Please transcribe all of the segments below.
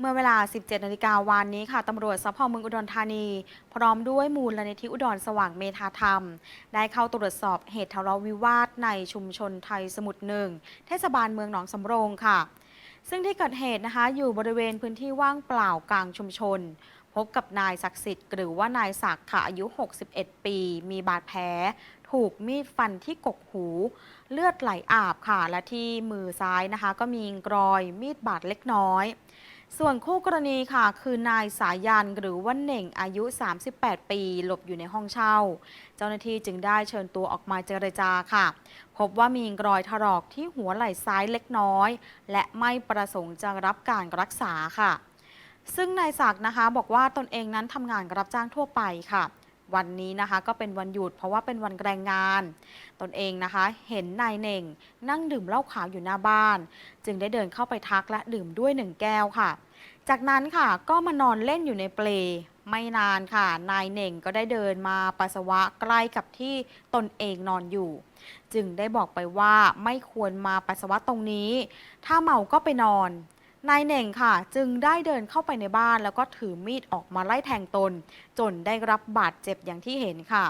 เมื่อเวลา 17 นาฬิกาวานนี้ค่ะ ตำรวจสพเมืองอุดรธานี พร้อมด้วยมูลนิธิอุดรสว่างเมธาธรรม ได้เข้าตรวจสอบเหตุทะเลาะวิวาทในชุมชนไทยสมุทรหนึ่ง เทศบาลเมืองหนองสำโรงค่ะ ซึ่งที่เกิดเหตุนะคะ อยู่บริเวณพื้นที่ว่างเปล่ากลางชุมชน พบกับนายศักดิ์สิทธิ์หรือว่านายศักดิ์ค่ะอายุ 61 ปี มีบาดแผลถูกมีดฟันที่กกหู เลือดไหลอาบค่ะ และที่มือซ้ายนะคะ ก็มีรอยมีดบาดเล็กน้อย ส่วนคู่กรณีค่ะ คือนายสายันหรือว่าเหน่งอายุ 38 ปี หลบอยู่ในห้องเช่า เจ้าหน้าที่จึงได้เชิญตัวออกมาเจรจาค่ะ พบว่ามีรอยถลอกที่หัวไหล่ซ้ายเล็กน้อย และไม่ประสงค์จะรับการรักษาค่ะ ซึ่งนายศักดิ์นะคะบอกว่าตนเองนั้นทำงานรับจ้างทั่วไปค่ะ วันนี้นะคะก็เป็นวันหยุดเพราะว่าเป็นวันแรงงาน ตนเองนะคะ เห็นนายเหน่ง นั่งดื่มเหล้าขาวอยู่หน้าบ้าน จึงได้เดินเข้าไปทักและดื่มด้วยหนึ่งแก้วค่ะ จากนั้นค่ะก็มานอนเล่นอยู่ในเปลไม่นานค่ะ นายเหน่งก็ได้เดินมาปัสสาวะใกล้กับที่ตนเองนอนอยู่ จึงได้บอกไปว่าไม่ควรมาปัสสาวะตรงนี้ ถ้าเมาก็ไปนอน นายเหน่งค่ะ จึงได้เดินเข้าไปในบ้านแล้วก็ถือมีดออกมาไล่แทงตน จนได้รับบาดเจ็บอย่างที่เห็นค่ะ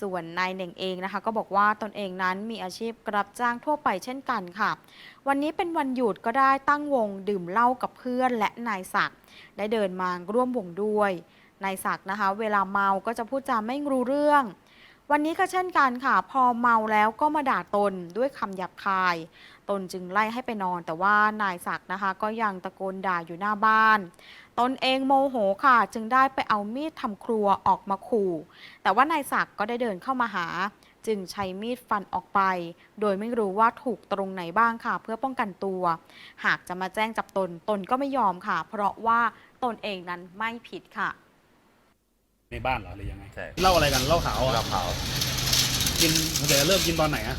ส่วนนายเหน่งเองนะคะ ก็บอกว่าตนเองนั้นมีอาชีพรับจ้างทั่วไปเช่นกันค่ะ วันนี้เป็นวันหยุดก็ได้ตั้งวงดื่มเหล้ากับเพื่อนและนายศักดิ์ได้เดินมาร่วมวงด้วยนายศักดิ์นะคะ เวลาเมาก็จะพูดจาไม่รู้เรื่อง วันนี้ก็เช่นกันค่ะ พอเมาแล้วก็มาด่าตนด้วยคำหยาบคาย ตนจึงไล่ให้ไปนอน แต่ว่านายศักดิ์นะคะ ก็ยังตะโกนด่าอยู่หน้าบ้าน ตนเองโมโหค่ะ จึงได้ไปเอามีดทำครัวออกมาขู่ แต่ว่านายศักดิ์ก็ได้เดินเข้ามาหา จึงใช้มีดฟันออกไป โดยไม่รู้ว่าถูกตรงไหนบ้างค่ะ เพื่อป้องกันตัว หากจะมาแจ้งจับตนตนก็ไม่ยอมค่ะ เพราะว่าตนเองนั้นไม่ผิดค่ะ ในบ้านเหรอหรือยังไงใช่เหล่าอะไรกันเหล่าขาวกอะระเพรากินเดี๋ยวเริ่มกินตอนไหนอะ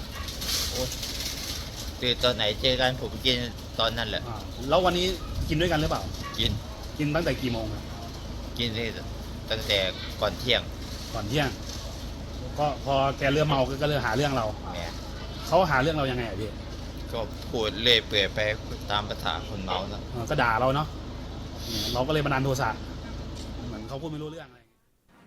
คือตอนไหนเจอกันผมกินตอนนั้นแหละ อ่าแล้ววันนี้กินด้วยกันหรือเปล่า กินกินตั้งแต่กี่โมงอะกินที่ตั้งแต่ก่อนเที่ยงก่อนเที่ยงก็พอแกเริ่มเมาก็เลยหาเรื่องเราแหมเขาหาเรื่องเรายังไงอะพี่ก็พูดเล่อยเปื่อยไปตามภาษาคนเมานะ เออก็ด่าเราเนาะอืมเราก็เลยบันดาลโทสะเหมือนเขาพูดไม่รู้เรื่องอะไร